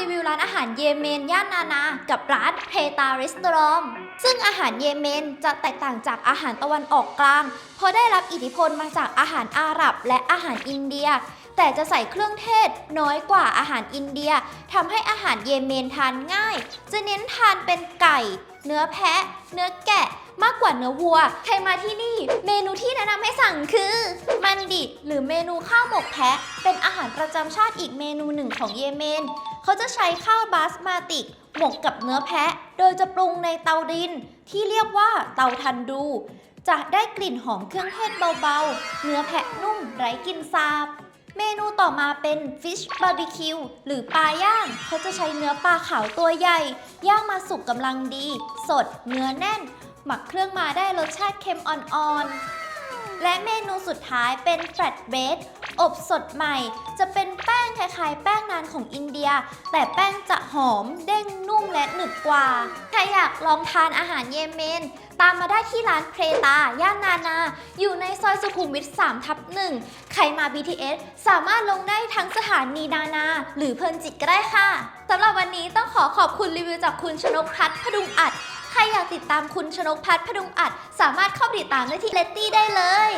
รีวิวร้านอาหารเยเมนย่านนานา กับร้านเพตารีสตรองซึ่งอาหารเยเมนจะแตกต่างจากอาหารตะวันออกกลาง เพราะได้รับอิทธิพลมาจากอาหารอาหรับและอาหารอินเดีย แต่จะใส่เครื่องเทศน้อยกว่าอาหารอินเดียทำให้อาหารเยเมนทานง่าย จะเน้นทานเป็นไก่ เนื้อแพะ เนื้อแกะมากกว่าเนื้อวัว ใครมาที่นี่ เมนูที่แนะนำให้สั่งคือ มันดิ หรือเมนูข้าวหมกแพะ เป็นอาหารประจำชาติอีกเมนูหนึ่งของเยเมน เขาจะใช้ข้าวบาสมาติก หมกกับเนื้อแพะ โดยจะปรุงในเตาดิน ที่เรียกว่าเตาทันดู จะได้กลิ่นหอมเครื่องเทศเบาๆ เนื้อแพะนุ่มไร้กลิ่นสาบ เมนูต่อมาเป็นฟิชบาร์บีคิวหรือปลาย่าง เขาจะใช้เนื้อปลาขาวตัวใหญ่ ย่างมาสุกกำลังดี สดเนื้อแน่น หมักเครื่องมาได้รสชาติเค็มอ่อนๆและเมนูสุดท้ายเป็นแฟลตเบรด อบสดใหม่ จะเป็นแป้งคล้ายๆ แป้งนานของอินเดีย แต่แป้งจะหอมเด้งนุ่มและหนึบกว่าถ้าอยากลองทานอาหารเยเมน ตามมาได้ที่ร้านเพรตา ย่านนานา อยู่ในซอยสุขุมวิท3ทับ1ใครมา BTS สามารถลงได้ทั้งสถานีนานา หรือเพลินจิตก็ได้ค่ะสำหรับวันนี้ต้องขอขอบคุณรีวิวจากคุณชนกพัฒน์พดุงอัดใครอยากติดตามคุณชนกพัฒน์พดุงอัด สามารถเข้าไปติดตามได้ที่เลตตี้ได้เลย